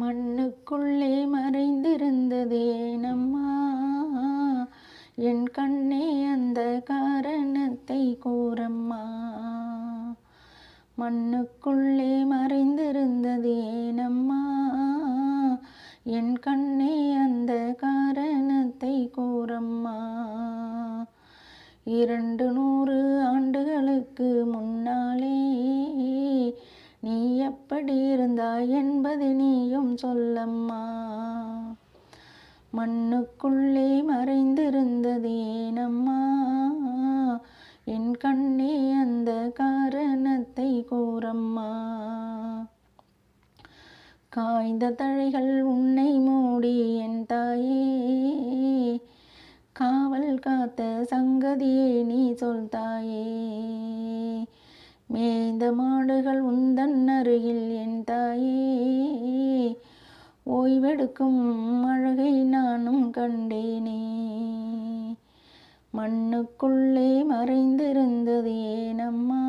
மண்ணுக்குள்ளே மறைந்திருந்ததேனம்மா என் கண்ணே அந்த காரணத்தை கூறம்மா. மண்ணுக்குள்ளே மறைந்திருந்ததேனம்மா என் கண்ணே அந்த காரணத்தை கூறம்மா. இரண்டு நூறு ஆண்டுகளுக்கு முன்னா எப்படி இருந்தாய் என்பதை நீயும் சொல்லம்மா. மண்ணுக்குள்ளே மறைந்திருந்ததேனம்மா என் கண்ணே அந்த காரணத்தை கூறம்மா. காய்ந்த தழைகள் உன்னை மூடி என் தாயே. காவல் காத்த சங்கதியே நீ சொல் தாயே. மேய்ந்த மாடுகள் உந்தன் அருகில் என் தாயே. ஓய்வெடுக்கும் அழகை நானும் கண்டேனே. மண்ணுக்குள்ளே மறைந்திருந்தது ஏனம்மா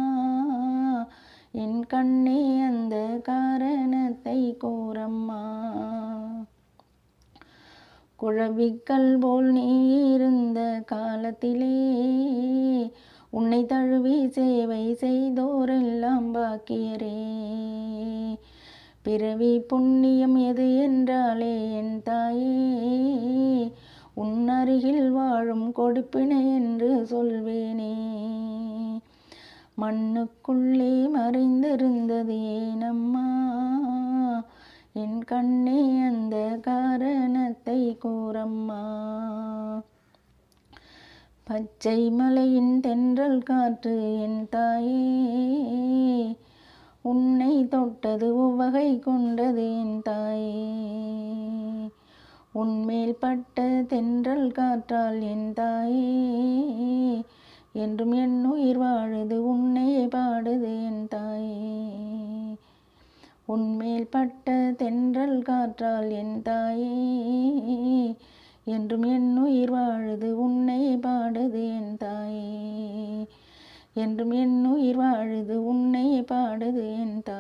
என் கண்ணே அந்த காரணத்தை கூறம்மா. குழவிக்கல் போல் நீ இருந்த காலத்திலே உன்னை தழுவி சேவை செய்தோரெல்லாம் பாக்கியரே. பிறவி புண்ணியம் எது என்றாலே என் தாயே. உன் அருகில் வாழும் கொடுப்பினை என்று சொல்வேனே. மண்ணுக்குள்ளே மறைந்திருந்தது ஏனம்மா என் கண்ணே அந்த காரணத்தை கூறம்மா. பச்சை மலையின் தென்றல் காற்று என் தாயே உன்னை தொட்டது உவகை கொண்டது என் தாயே. உன்மேல் பட்ட தென்றல் காற்றால் என் தாயே என்றும் என் உயிர் வாழுது உன்னையே பாடுது என் தாயே. உன்மேல் பட்ட தென்றல் காற்றால் என் தாயே என்றும் என்னுயிர் வாழுது உன்னை பாடுது என் தாயே. என்றும் என்னுயிர் வாழுது உன்னை பாடுது என் தாயே